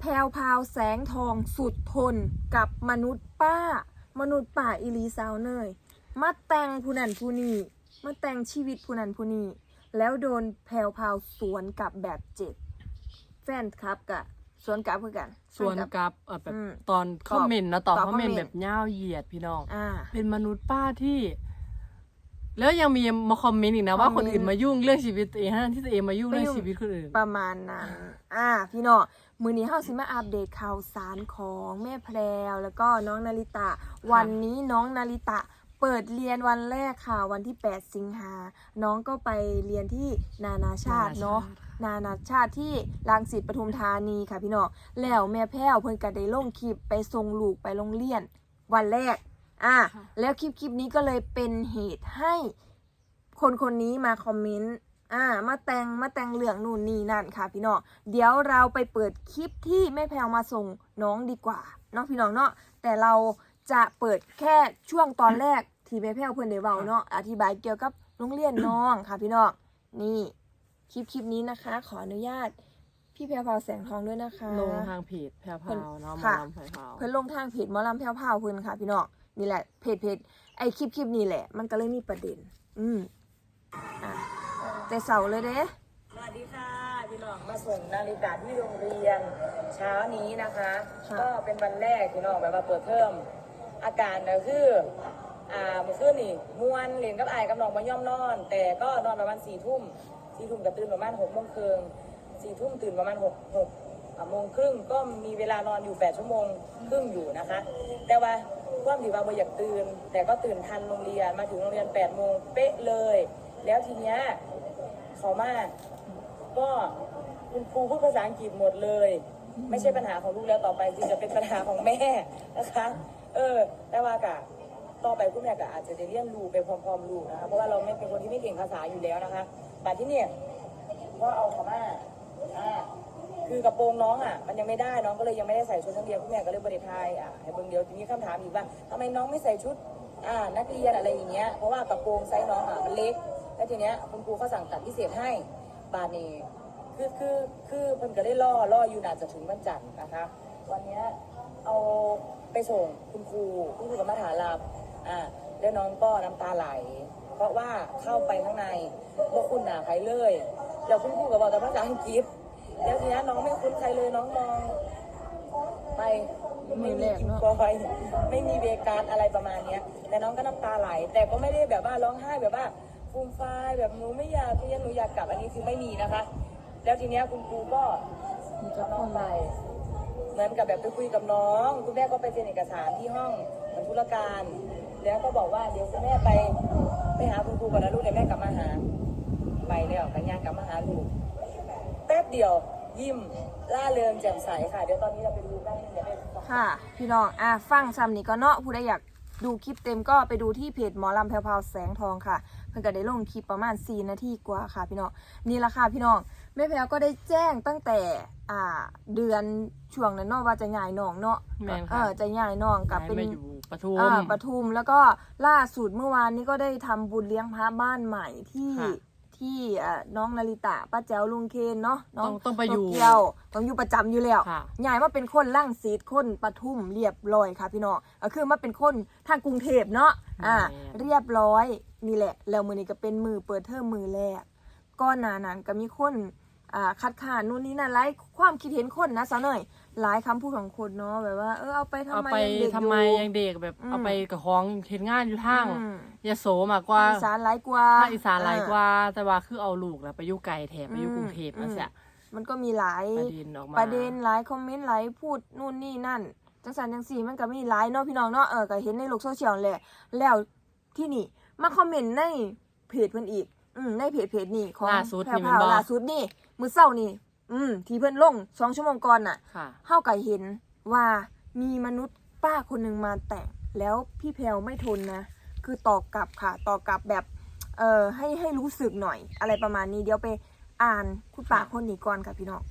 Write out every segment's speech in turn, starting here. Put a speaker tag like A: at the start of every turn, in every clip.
A: แพรวพราวแสงทองสุดทนกับมนุษย์ป้า มนุษย์ป่าอิลีสาวเนยมาแต่งผู้นั้นผู้นี้มาแต่งชีวิตผู้นั้นผู้นี้แล้วโดนแพรวพราวสวนกลับแบบเจ็บ แฟนครับกะสวนกลับเพื่อกัน
B: ส่วน
A: แฟกลับ
B: กับเอ่อแบบ
A: อืม
B: ตอนคอมเมนต์นะตอบ
A: ตอบ
B: คอมเมนต์
A: comment
B: แบบย่าวเหยียดพี่น้อง
A: อ่า
B: เป็นมนุษย์ป้าที่ แล้วยังมีมาคอมเมนต์อีกนะว่า
A: ค
B: ค
A: อม
B: น
A: เมนต์
B: อื่นมายุ่งเรื่องชีวิตตัวเองทั้งที่ตัวเองมายุ่ง
A: ไม่
B: เรื่อง
A: ยุ่ง
B: ชีวิตคนอื่น
A: ประมาณนั้นอ่าพี่น้องมือนี้เฮาสิมาอัปเดตข่าวสารของแม่แพรวแล้วก็น้องนาริตะ วันนี้น้องนาริตะ เปิดเรียนวันแรกค่ะ วันที่ 8 สิงหา น้องก็ไปเรียนที่นานาชาติเนาะ นานาชาติที่รังสิตปทุมธานีค่ะพี่น้องแล้วแม่แพ้วเพิ่นก็ได้ลงคลิปไปส่งลูกไปโรงเรียน วันแรก อะ
B: ค่ะ
A: แล้วคลิปคลิปนี้ก็เลยเป็นเหตุให้คนคนนี้มาคอมเมนต์อ่ามาแต่งมาแต่งเรื่องนู่นนี่นั่นค่ะ พี่น้องเดี๋ยวเราไปเปิดคลิปที่แม่แพลวมาส่งน้องดีกว่าเนาะพี่น้องเนาะแต่เราจะเปิดแค่ช่วงตอนแรกที่แม่แพลวเพิ่นได้เว้าเนาะอธิบายเกี่ยวกับโรงเรียนน้องค่ะ พี่น้องนี่คลิปคลิปนี้นะคะ ขออนุญาตพี่แพรวพราวแสงทองด้วยนะคะ
B: ลงทางเพจแพรวพราวเนาะหมา
A: ค่ะ
B: ลำไฟพราว
A: เพิ่นลงทางเพจหมอลำแพรวพราวเพิ่นค่ะ พี่น้อง นี่แหละเพจเพจไอคลิปคลิปนี้แหละ มันก็เลยมีประเด็น อืมอะแต่เสาร์เลยเด้
C: สวัสดีค่ะพี่น้องมาส่งนาฬิกาที่โรงเรียนเช้านี้นะคะ
A: ค่ะ
C: ก็เป็นวันแรกพี่น้องแบบว่าเปิดเทอมอาการก็คืออ่าเมื่อคืนนี่ม่วนเล่นกับไอ้ายกับน้องมาย่อมนอน แต่ก็นอนประมาณสี่ทุ่มสี่ทุ่มกับตื่นประมาณหกโมงครึ่งสี่ทุ่มตื่นประมาณหกหกอ่า โมงครึ่งก็มีเวลานอนอยู่แปดชั่วโมงครึ่งอยู่นะคะ แต่ว่าความที่ว่าบ่อยากตื่น แต่ก็ตื่นทันโรงเรียนมาถึงโรงเรียนแปดโมงเป๊ะเลย แล้วทีเนี้ยเขามาก็คุณครูพูดภาษาอังกฤษหมดเลย ไม่ใช่ปัญหาของลูกแล้วต่อไปจริงจะเป็นปัญหาของแม่นะคะ เออ แต่ว่ากะต่อไปคุณแม่ก็อาจจะได้เรียนรู้ไปพร้อมๆลูกนะคะเพราะว่าเราไม่เป็นคนที่ไม่เก่งภาษาอยู่แล้วนะคะแต่ที่เนี่ยก็เอาเขามาอ่า คือกระโปรงน้องอะมันยังไม่ได้น้องก็เลยยังไม่ได้ใส่ชุดนักเรียนคุณแม่ก็เลยบริทายอะให้เบิ่งเดียวทีนี้คำถามอีกว่าทำไมน้องไม่ใส่ชุดอ่านักเรียนอะไรอย่างเงี้ยเพราะว่ากระโปรงไซส์น้องอะมันเล็กแล้วทีเนี้ยคุณครูเขาสั่งตัดพิเศษให้บาทนี้คือคือคือเพิ่นก็ได้ล่อล่ออยู่นาจะถึงวันจันทร์นะคะวันเนี้ยเอาไปส่งคุณครูคุณครูกับมาถารับอ่าแล้วน้องก็น้ำตาไหล เพราะว่าเข้าไปข้างในว่าคุณหนาใครเลยแล้วคุณครูก็บอกแต่ภาษาอังกฤษ แล้วทีนี้น้องไม่คุ้นใครเลยน้องมองไปไม่มีกินกอยไม่มีเวการอะไรประมาณเนี้ย แต่น้องก็น้ำตาไหล แต่ก็ไม่ได้แบบว่าร้องไห้แบบว่าฟูมฟายแบบหนูไม่อยากเรียนหนูอยากกลับอันนี้คือไม่มีนะคะ แล้วทีเนี้ยคุณครูก็เอาน้องไปเหมือนกับแบบไปคุยกับน้องคุณแม่ก็ไปเซ็นเอกสารที่ห้องเหมือนธุรการ แล้วก็บอกว่าเดี๋ยวคุณแม่ไปไปหาคุณครูก่อนนะลูกเดี๋ยวแม่กลับมาหา ไปแล้วกันยางกลับมาหาลูก เดียว ยิ้มล่าเริงแจ่มใสค่ะ เดี๋ยวตอนนี้เราไปดูกันเดี๋ยวไป
A: ค่ะ พี่น้องอะฟังซ้ำนี่ก็เนาะผู้ใดอยากดูคลิปเต็มก็ไปดูที่เพจหมอลำแพรวพราวแสงทองค่ะ เพิ่นก็ได้ลงคลิปประมาณ 4 นาทีกว่าค่ะพี่น้องนี่ละค่ะพี่น้องแม่แพรวก็ได้แจ้งตั้งแต่อ่าเดือนช่วงนั้นเนาะว่าจะย้ายน้องเนาะ
B: แม่น
A: เอ
B: ค่ะ
A: อจะย้ายน้องกลับ
B: ย้าย
A: เป็น
B: มาอยู่ปทุม
A: อ่าปทุมแล้วก็ล่าสุดเมื่อวานนี้ก็ได้ทำบุญเลี้ยงพระบ้านใหม่ที่
B: ค่ะ
A: ที่อ่าน้องนาริตะป้าแจ๋วลุงเคนเนาะน้
B: ต้องต้องไปอยู่
A: โตเกียวต้องอยู่ประจำอยู่แล้ว
B: ค่ะ
A: ย้ายมาเป็นคนล่างสีดคนปทุมเรียบร้อยค่ะพี่น้องก็คือมาเป็นคนทางกรุงเทพเนาะ อ่า
B: แม่
A: เรียบร้อยนี่แหละ แล้วมือนี้ก็เป็นมือเปิดเทอมมือแรกก้อนหนานั้นก็มีคนอ่า คัดค้านนู่นนี่นั่นหลายความคิดเห็นคนนะสาวหน่อยหลายคำพูดของคนเนาะแบบว่าเออเอาไปทำ
B: เอา
A: ไม
B: ไป
A: ยังเด็ก
B: ทำไม
A: อยู่
B: ยังเด็กแบบ
A: อืม
B: เอาไปกับของเห็นงานอยู่ทาง
A: อืม
B: ยโสมากกว่า
A: ภาคอีสานหลายกว่า
B: ภาคอีสานหลายกว่า แต่ว่าคือเอาลูกแล้วไปอยู่ไกลแถบไปอยู่กรุงเทพ
A: อื
B: นั่
A: ม
B: นแหละ
A: มันก็มีหลาย
B: ประเด็นออกมา
A: ประเด็นหลายคอมเมนต์หลายพูดนู่นนี่นั่นจังสันจังสี่มันก็มีหลายเนาะพี่น้องเนาะเออก็เห็นในโลกโซเชียลแหละแล้วที่นี่มาคอมเมนต์ในเพจเพิ่นอีก อืมในเพจเพจนี่ของ
B: ล่าสุด
A: แพร
B: นี่
A: ว
B: แมัน
A: พราว
B: บอก
A: ล่าสุดนี่ มือเศร้านี่ อืม ที่เพิ่นลงสองชั่วโมงก่อนน่ะ
B: ค่ะ
A: เฮาก็เห็นว่ามีมนุษย์ป้าคนหนึ่งมาแต่ง แล้วพี่แพลวไม่ทนนะ คือตอบกลับค่ะตอบกลับแบบเอ่อให้ให้รู้สึกหน่อย อะไรประมาณนี้เดี๋ยวไปอ่านคุณป้าคนนี้ก่อนค่ะพี่น้อง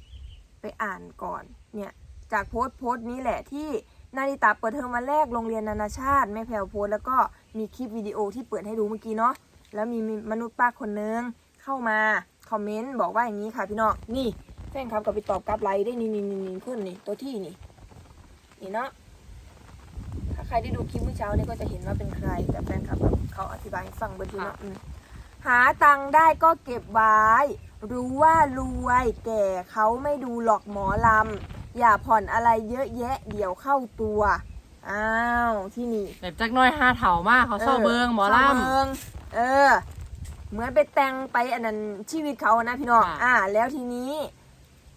A: ไปอ่านก่อนเนี่ยจากโพสต์โพสต์นี้แหละที่นาริตาเปิดเทอมวันแรกโรงเรียนนานาชาติแม่แพลวโพสต์แล้วก็มีคลิปวิดีโอที่เปิดให้ดูเมื่อกี้เนาะแล้วมีมนุษย์ป้าคนนึงเข้ามา คอมเมนต์บอกว่าอย่างนี้ค่ะพี่น้องนี่แฟนคลับก็ไปตอบกลับไลน์ได้นี่นี่นี่นี่คนนี่ตัวที่นี่ นี่เนาะถ้าใครได้ดูคลิปเมื่อเช้านี่ก็จะเห็นว่าเป็นใคร แต่แฟนคลับแบบเขาอธิบายให้ฟังเบอร์ดูเนาะอืมหาตังค์ได้ก็เก็บไว้ รู้ว่ารวยแต่เขาไม่ดูหลอกหมอลำ อย่าผ่อนอะไรเยอะแยะ เดี๋ยวเข้าตัว อ้าว ที่นี่
B: แบบจักหน้อยห้าเถามากเขาเศร้าเบิงหมอล
A: เศร้าเบิงเออ เหมือนไปแต่งไปอันนั้นชีวิตเขานะพี่น้อง
B: ค่ะ
A: อ่า แล้วทีนี้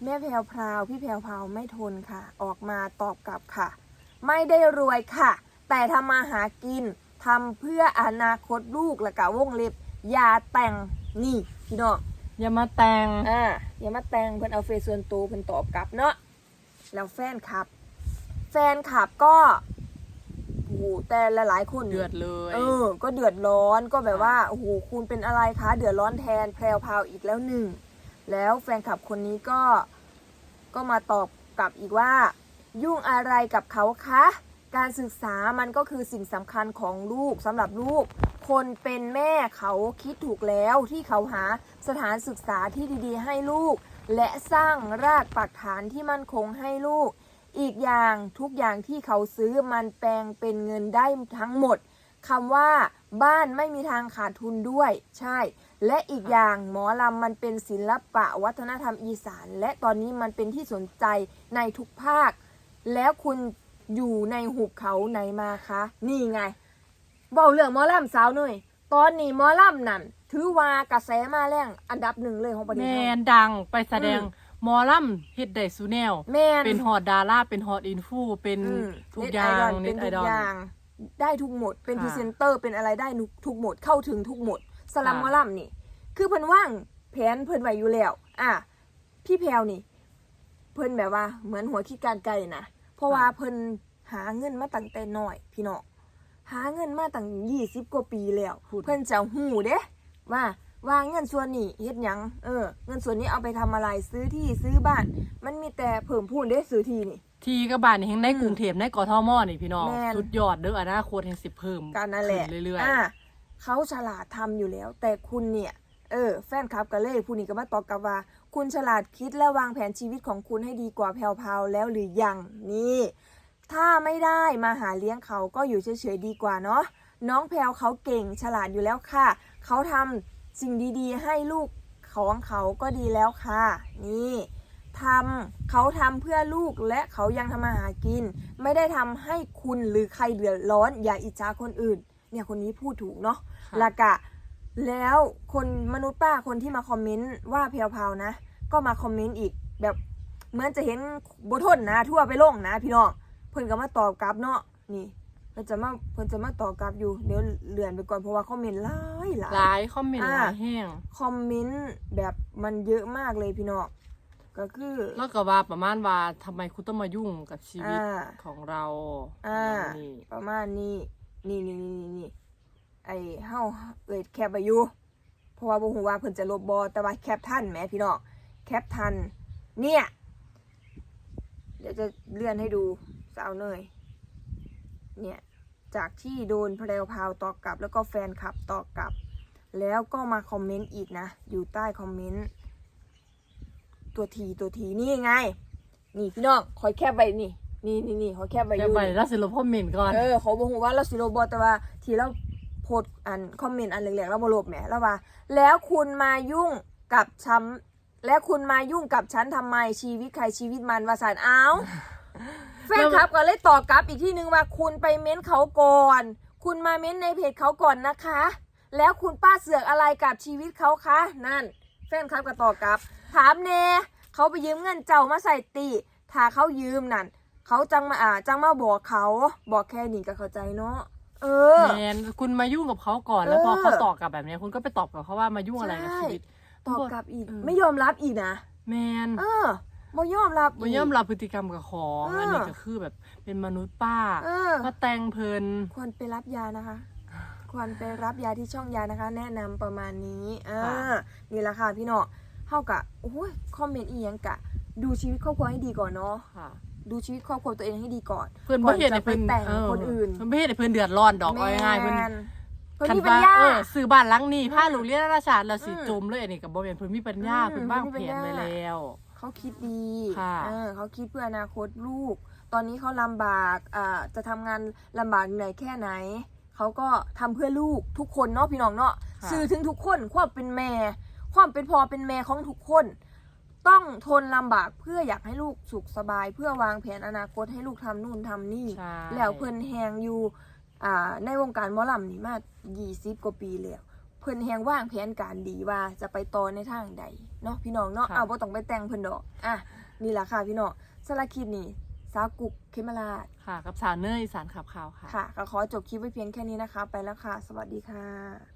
A: แม่แพรวพราวพี่แพรวพราวไม่ทนค่ะ ออกมาตอบกลับค่ะ ไม่ได้รวยค่ะ แต่ทำมาหากินทำเพื่ออนาคตลูกและกะวงเล็บอย่าแต่งนี่พี่น้องำ
B: อย่ามาแต่ง
A: อ่าอย่ามาแต่งเพิ่นเอาเฟซส่วนตัวเพิ่นตอบกลับเนาะแล้วแฟนคลับ แฟนคลับก็ โอ้โหแต่หลายๆคน
B: เดือดเลย
A: เออ ก็เดือดร้อนก็แบบว่าโอ้โหคุณเป็นอะไรคะเดือดร้อนแทนแพรวพราวอีกแล้วหนึ่งแล้วแฟนคลับคนนี้ก็ก็มาตอบกลับอีกว่า ยุ่งอะไรกับเขาคะการศึกษามันก็คือสิ่งสำคัญของลูกสำหรับลูก คนเป็นแม่เขาคิดถูกแล้วที่เขาหาสถานศึกษาที่ดีๆ ให้ลูก และสร้างรากปักฐานที่มั่นคงให้ลูก อีกอย่างทุกอย่างที่เขาซื้อมันแปลงเป็นเงินได้ทั้งหมดคำว่าบ้านไม่มีทางขาดทุนด้วย ใช่ และอีกอย่างหมอลำมันเป็นศิลปะวัฒนธรรมอีสาน และตอนนี้มันเป็นที่สนใจในทุกภาค แล้วคุณอยู่ในหุบเขาไหนมาคะ นี่ไงบอกเรื่องหมอลำสาวหน่อยตอนนี้หมอลำนั่นถือว่ากระแสมาแรงอันดับหนึ่งเลยของประเท
B: แม
A: ศไทย
B: นดังไปแสดง
A: อืม
B: หมอลำเฮ็ดได้สูแนว
A: แม่น
B: เป็นฮอดดาราเป็นฮอดอินฟูเป็น
A: อืม
B: ทุก
A: Net
B: อย่าง
A: Idol
B: เน็
A: เป็
B: ต
A: น
B: ไอ
A: ทุก
B: ดอล
A: อย่าง ได้ทุกหมด เป็น
B: ค่ะ
A: พรีเซนเตอร์เป็นอะไรได้ทุกหมด เข้าถึงทุกหมดสลัม
B: ค่ะ
A: หมอลัมนี่ คือเพิ่นว่างแผนเพิ่นไว้อยู่แล้ว อะ พี่แพรวนี่ เพิ่นแบบว่าเหมือนหัวคิดการไกลนะเพราะว่าเพิ่นหาเงินมาตั้งแต่น้อย พี่น้องหาเงินมาตั้งยี่สิบกว่าปีแล้ว
B: พูด
A: เพิ่นจะหูเด้ว่า ว่าเงินส่วนนี้เฮ็ดหยังเออ เงินส่วนนี้เอาไปทำอะไรซื้อที่ซื้อบ้าน มันมีแต่เพิ่มพูนเด้ซื้อที่นี่
B: ทีกับบ้านนี่แห่งใน
A: อืม
B: กรุงเทพในกทมนี่พี่น้อง
A: แม่น
B: สุดยอดเด้ออนาคตแห่งสิเพิ่ม
A: กันนั่นแหละ
B: ขึ้เรื่อย
A: อ่าเขาฉลาดทำอยู่แล้ว แต่คุณเนี่ย เออ แฟนคลับก็เลยผู้นี้ก็มาตอบกลับว่า คุณฉลาดคิดและวางแผนชีวิตของคุณให้ดีกว่าแพรวๆแล้วหรือยังนี่ ถ้าไม่ได้มาหาเลี้ยงเขาก็อยู่เฉยๆดีกว่าเนาะน้องแพรวเขาเก่งฉลาดอยู่แล้วค่ะ เขาทำ สิ่งดีๆ ให้ลูกของเขาก็ดีแล้วค่ะ นี่ทำเขาทำเพื่อลูกและเขายังทำมาหากิน ไม่ได้ทำให้คุณหรือใครเดือดร้อน อย่าอิจฉาคนอื่น เนี่ยคนนี้พูดถูกเนาะ
B: ค่ะ
A: ละกะ แล้วคนมนุษย์ป้าคนที่มาคอมเมนต์ว่าเพียวๆนะ ก็มาคอมเมนต์อีกแบบเหมือนจะเห็นบทนนะทั่วไปลงนะพี่น้องเพิ่นก็มาตอบกลับเนาะนี่ เพิ่นจะมาเพิ่นจะมาตอบกลับอยู่เดี๋ยวเลื่อนไปก่อนเพราะว่าคอมเมนต์หลายหลา
B: หลายยคอมเมนต์
A: อ่า
B: หลายแห้ง
A: คอมเมนต์แบบมันเยอะมากเลยพี่น้องก็คือ
B: แล้วก็ว่าประมาณว่าทำไมคุณต้องมายุ่งกับชีวิต
A: อ่า
B: ของเรา
A: อ่า
B: นี่
A: ประมาณนี้นี่นี่นี่นี่นี่ไอ้เฮาเอ่ยแคปไปอยู่เพราะว่าบ่ฮู้ว่าเพิ่นจะลบบอแต่ว่าแคปทันแหมพี่น้องแคปทันเนี่ย เดี๋ยวจะเลื่อนให้ดูสาวเนย เนี่ยจากที่โดนแพรวพราวตอบกลับ แล้วก็แฟนคลับตอบกลับ แล้วก็มาคอมเมนต์อีกนะ อยู่ใต้คอมเมนต์ตัวทีตัวทีนี่ไง นี่พี่น้องคอยแคบไปนี่นี่นี่นี่คอยแคบไปอ
B: แค่
A: ยู่
B: ไปแล้วสิลบคอมเมนต์ก่อน
A: เออเขาบอกว่าเราสิโรบอแต่ว่าทีเราโพสต์อันคอมเมนต์อันแรกๆเราบลบแหมแล้วว่า แล้วคุณมายุ่งกับฉันแล้วคุณมายุ่งกับฉันทำไมชีวิตใครชีวิตมันวาสานอ้าว แฟนคลับก็เลยตอบกลับอีกที่นึงว่าคุณไปเม้นเขาก่อน คุณมาเม้นในเพจเขาก่อนนะคะ แล้วคุณป้าเสือกอะไรกับชีวิตเขาคะ นั่น แฟนคลับก็ตอบกลับ ถามเนเขาไปยืมเงินเจ้ามาใส่ตีถ้าเขายืมนั่น เขาจังมาอ่าจังมาบอกเขาบอกแค่นี้ก็เข้าใจเนาะเออ
B: แมนคุณมายุ่งกับเขาก่อนแล้วพอ
A: เออ
B: เขาตอบกลับแบบนี้คุณก็ไปตอบกับเขาว่ามายุ่งอะไรกับ
A: ใช่
B: ชีวิต
A: ตอบกลับอีก
B: เออ
A: ไม่ยอมรับอีกนะ
B: แมน
A: เออ ไม่ยอมรับ
B: มันย่อมรับพฤติกรรมกับของ
A: เอออั
B: อันนี้ก็คือแบบเป็นมนุษย์ป้า
A: เออ
B: มาแต่งเพลิน
A: ควรไปรับยานะคะควรไปรับยาที่ช่องยานะคะ แนะนำประมาณนี้อ่า
B: ค่ะ
A: นี่แหละค่ะพี่เนาะเท่ากับโอ้ยคอมเมนต์อีหยังกะ ดูชีวิตครอบครัวให้ดีก่อนเนาะ
B: ค่ะ
A: ดูชีวิตครอบครัวตัวเองให้ดีก่อน
B: เพื่อน
A: ก่
B: บ่
A: อน
B: เห็น
A: จะ
B: ให้
A: ไป
B: เพื่อน
A: แต่ง
B: เออ
A: คนอื่น
B: เพื่อนบ่เห็นให้เพื่อนเดือดร้อนดอกเอาง่ายๆเพื่อน
A: แมนเพิ่น
B: คัน
A: มีปัญ
B: ว่า
A: ญา
B: เออซื้อบ้านหลังนี้พาลูกเรียนราชาติแล้วสิ
A: อืม
B: จมเลยอันนี้ก็บ่แม่นเพิ่นมีปัญญา
A: อืม
B: เพิ่นบ้าง
A: เพิ่นมี
B: แผ
A: ปัญญา
B: นไว้แล้ว
A: เขเขาคิดดี
B: ค่ะ
A: เออเขาคิดเพื่ออนาคตลูก ตอนนี้เขาลำบากอ่าจะทำงานลำบากเหนื่อยแค่ไหน เขาก็ทำเพื่อลูกทุกคนเนาะพี่น้องเนาะ
B: ค่ะ
A: สื่อถึงทุกคนความเป็นแม่ ความเป็นพ่อเป็นแม่ของทุกคน ต้องทนลำบากเพื่ออยากให้ลูกสุขสบาย เพื่อวางแผนอนาคตให้ลูกทำนู่นทำนี่
B: ใช่
A: แล้วเพิ่นแฮงอยู่อ่าในวงการหมอลำนี่มา 20 กว่าปีแล้ว เพิ่นแฮงว่างแผนการดีว่าจะไปต่อในทางใด เนาะพี่น้องเนาะ
B: ค่ะ
A: เอาบ่ต้องไปแต่งเพิ่นดอกอะนี่ล่ะค่ะพี่น้องสารบคลิปนี่สาวกุกเคมราช
B: ค่ะ กับสาวเนยอีสารขับข่าวค่ะ
A: ค่ะก็ขอจบคลิปไว้เพียงแค่นี้นะคะ ไปแล้วค่ะ สวัสดีค่ะ